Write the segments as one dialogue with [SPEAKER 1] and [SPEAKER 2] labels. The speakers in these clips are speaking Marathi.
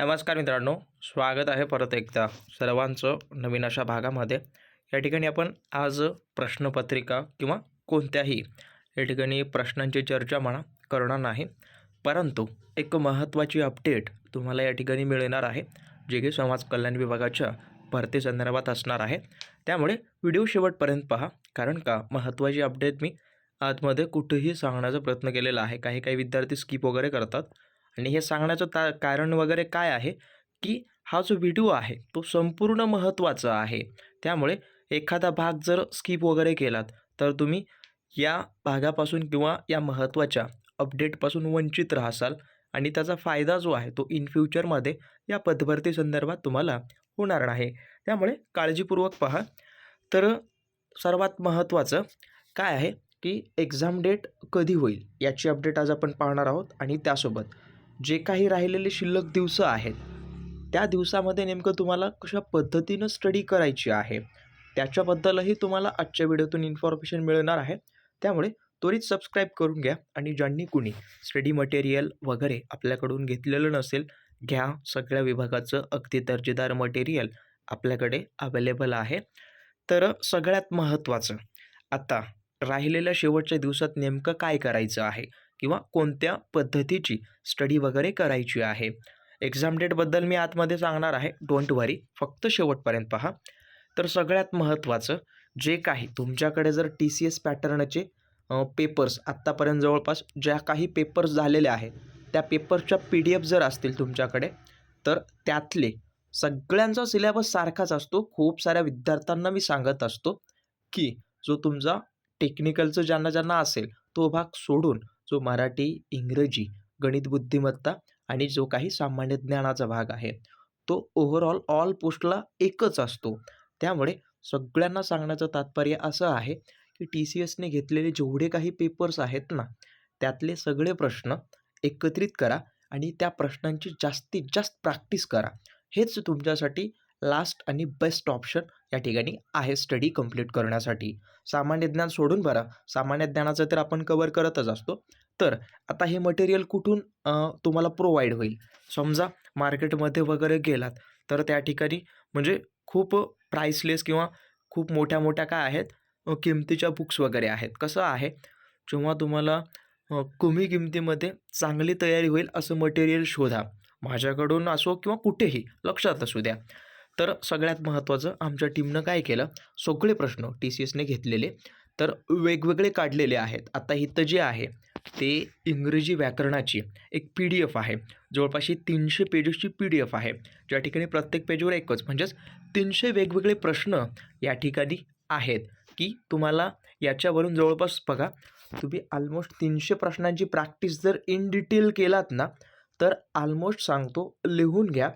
[SPEAKER 1] नमस्कार मित्रांनो स्वागत आहे परत एकदा सर्वांचं नवीन अशा भागामध्ये. या ठिकाणी आपण आज प्रश्नपत्रिका किंवा कोणत्याही या ठिकाणी प्रश्नांची चर्चा म्हणा करणार नाही. परंतु एक महत्त्वाची अपडेट तुम्हाला या ठिकाणी मिळणार आहे जे की समाज कल्याण विभागाच्या भरती संदर्भात असणार आहे. त्यामुळे व्हिडिओ शेवटपर्यंत पहा कारण का महत्त्वाची अपडेट मी आतमध्ये कुठेही सांगण्याचा प्रयत्न केलेला आहे. काही काही विद्यार्थी स्किप वगैरे करतात आणि हे सांगण्याचं ता कारण वगैरे काय आहे? की हा जो व्हिडिओ आहे तो संपूर्ण महत्त्वाचा आहे. त्यामुळे एखादा भाग जर स्किप वगैरे केलात तर तुम्ही या भागापासून किंवा या महत्त्वाच्या अपडेटपासून वंचित राहसाल आणि त्याचा फायदा जो आहे तो इन फ्युचरमध्ये या पदभरती संदर्भात तुम्हाला होणार नाही त्यामुळे काळजीपूर्वक पहा. तर सर्वात महत्त्वाचं काय आहे? की एक्झाम डेट कधी होईल? याची अपडेट आज आपण पाहणार आहोत आणि त्यासोबत जे काही राहिलेले शिल्लक दिवस आहेत त्या दिवसामध्ये नेमकं तुम्हाला कशा पद्धतीनं स्टडी करायची आहे? त्याच्याबद्दलही तुम्हाला आजच्या व्हिडिओतून इन्फॉर्मेशन मिळणार आहे. त्यामुळे त्वरित सबस्क्राईब करून घ्या आणि ज्यांनी कुणी स्टडी मटेरियल वगैरे आपल्याकडून घेतलेलं नसेल घ्या. सगळ्या विभागाचं अगदी दर्जेदार मटेरियल आपल्याकडे अवेलेबल आहे. तर सगळ्यात महत्त्वाचं आता राहिलेल्या शेवटच्या दिवसात नेमकं काय करायचं आहे? किंवा कोणत्या पद्धतीची स्टडी वगैरे करायची आहे. एक्झाम डेटबद्दल मी आतमध्ये सांगणार आहे. डोंट वरी फक्त शेवटपर्यंत पहा. तर सगळ्यात महत्त्वाचं जे काही तुमच्याकडे जर टी सी एस पॅटर्नचे पेपर्स आत्तापर्यंत जवळपास ज्या काही पेपर्स झालेले आहेत त्या पेपरच्या पी डी एफ जर असतील तुमच्याकडे तर त्यातले सगळ्यांचा सिलेबस सारखाच असतो. खूप साऱ्या विद्यार्थ्यांना मी सांगत असतो की जो तुमचा टेक्निकलचं ज्यांना ज्यांना असेल तो भाग सोडून जो मराठी इंग्रजी गणित बुद्धिमत्ता आणि जो काही सामान्य ज्ञानाचा भाग आहे तो ओव्हरऑल ऑल पोस्टला एकच असतो. त्यामुळे सगळ्यांना सांगण्याचं तात्पर्य असं आहे की टी सी एसने घेतलेले जेवढे काही पेपर्स आहेत ना त्यातले सगळे प्रश्न एकत्रित करा आणि त्या प्रश्नांची जास्तीत जास्त प्रॅक्टिस करा. हेच तुमच्यासाठी लास्ट आणि बेस्ट ऑप्शन या ठिकाणी आहे स्टडी कंप्लीट करण्यासाठी. सामान्य ज्ञान सोडून बरा सामान्य ज्ञानाचं तर आपण कवर करतच असतो. तर आता हे मटेरियल कुठून तुम्हाला प्रोव्हाइड होईल? समजा मार्केटमध्ये वगैरे गेलात तर त्या ठिकाणी म्हणजे खूप प्राईसलेस किंवा खूप मोठ्या मोठ्या काय आहेत? किमतीच्या बुक्स वगैरे आहेत. कसं आहे? जेव्हा तुम्हाला कमी किमतीमध्ये चांगली तयारी होईल असं मटेरियल शोधा. माझ्याकडून असो किंवा कुठेही लक्षात असू द्या. तर सगळ्यात महत्त्वाचं आमच्या टीमनं काय केलं? सगळे प्रश्न टी सी एसने घेतलेले. तर वेगवेगळे काढलेले आहेत. आता इथं जे आहे ते इंग्रजी व्याकरणाची एक पी डी एफ आहे. जवळपास ही तीनशे पेजेसची पी डी एफ आहे. ज्या ठिकाणी प्रत्येक पेजवर एकच. म्हणजेच तीनशे वेगवेगळे प्रश्न या ठिकाणी आहेत की तुम्हाला याच्यावरून जवळपास बघा तुम्ही ऑलमोस्ट तीनशे प्रश्नांची प्रॅक्टिस जर इन डिटेल केलात ना तर ऑलमोस्ट सांगतो लिहून घ्या.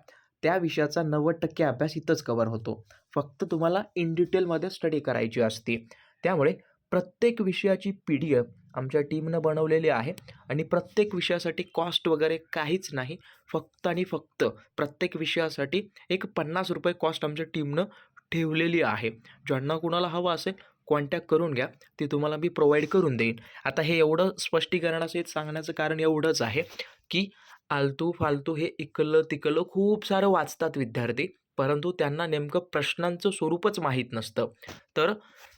[SPEAKER 1] त्या विषयाचा नव्वद टक्के अभ्यास इथंच कवर होतो. फक्त तुम्हाला इन डिटेलमध्ये स्टडी करायची असते. त्यामुळे प्रत्येक विषयाची पी डी एफ आमच्या टीमनं बनवलेली आहे आणि प्रत्येक विषयासाठी कॉस्ट वगैरे काहीच नाही. फक्त आणि फक्त प्रत्येक विषयासाठी एक पन्नास रुपये कॉस्ट आमच्या टीमनं ठेवलेली आहे. ज्यांना कुणाला हवं असेल कॉन्टॅक्ट करून घ्या. ते तुम्हाला मी प्रोव्हाइड करून देईन. आता हे एवढं स्पष्टीकरणासहित सांगण्याचं कारण एवढंच आहे की आलतू फालतू हे इकलं तिकलं खूप सारं वाचतात विद्यार्थी परंतु त्यांना नेमकं प्रश्नांचं स्वरूपच माहीत नसतं. तर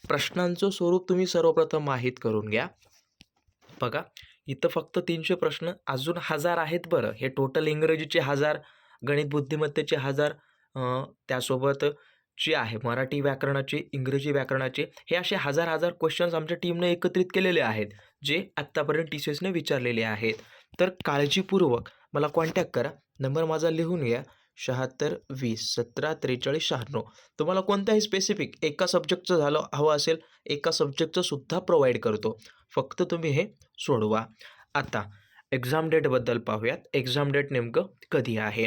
[SPEAKER 1] प्रश्नांचं स्वरूप तुम्ही सर्वप्रथम माहीत करून घ्या. बघा इथं फक्त तीनशे प्रश्न अजून हजार आहेत बरं. हे टोटल इंग्रजीचे हजार गणित बुद्धिमत्तेचे हजार त्यासोबत जे आहे मराठी व्याकरणाचे इंग्रजी व्याकरणाचे हे असे हजार हजार क्वेश्चन्स आमच्या टीमने एकत्रित केलेले आहेत जे आत्तापर्यंत टी सी एसने विचारलेले आहेत. तर काळजीपूर्वक मला कॉन्टॅक्ट करा. नंबर माझा लिहून घ्या. शहात्तर वीस सतरा त्रेचाळीस शहाण्णव. तुम्हाला कोणत्याही स्पेसिफिक एका सब्जेक्टचं झालं हवं असेल एका सब्जेक्टचं सुद्धा प्रोव्हाइड करतो. फक्त तुम्ही हे सोडवा. आता एक्झाम डेटबद्दल पाहूयात. एक्झाम डेट नेमकं कधी आहे?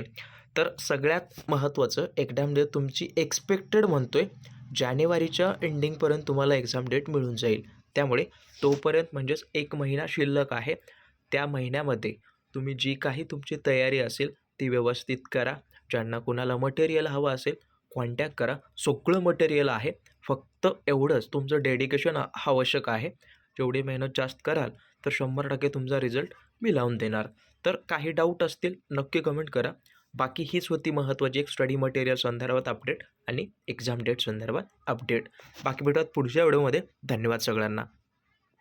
[SPEAKER 1] तर सगळ्यात महत्त्वाचं एक्झाम डेट तुमची एक्सपेक्टेड म्हणतोय. जानेवारीच्या एंडिंगपर्यंत तुम्हाला एक्झाम डेट मिळून जाईल. त्यामुळे तोपर्यंत म्हणजेच एक महिना शिल्लक आहे. त्या महिन्यामध्ये तुम्ही जी काही तुमची तयारी असेल ती व्यवस्थित करा. ज्यांना कुणाला मटेरियल हवं असेल कॉन्टॅक्ट करा. सगळं मटेरियल आहे. फक्त एवढंच तुमचं डेडिकेशन आवश्यक आहे. जेवढी मेहनत जास्त कराल तर शंभर टक्के तुमचा रिझल्ट मी लावून देणार. तर काही डाऊट असतील नक्की कमेंट करा. बाकी हीच होती महत्त्वाची एक स्टडी मटेरियल संदर्भात अपडेट आणि एक्झाम डेट संदर्भात अपडेट बाकी भेटत पुढच्या व्हिडिओमध्ये धन्यवाद सगळ्यांना.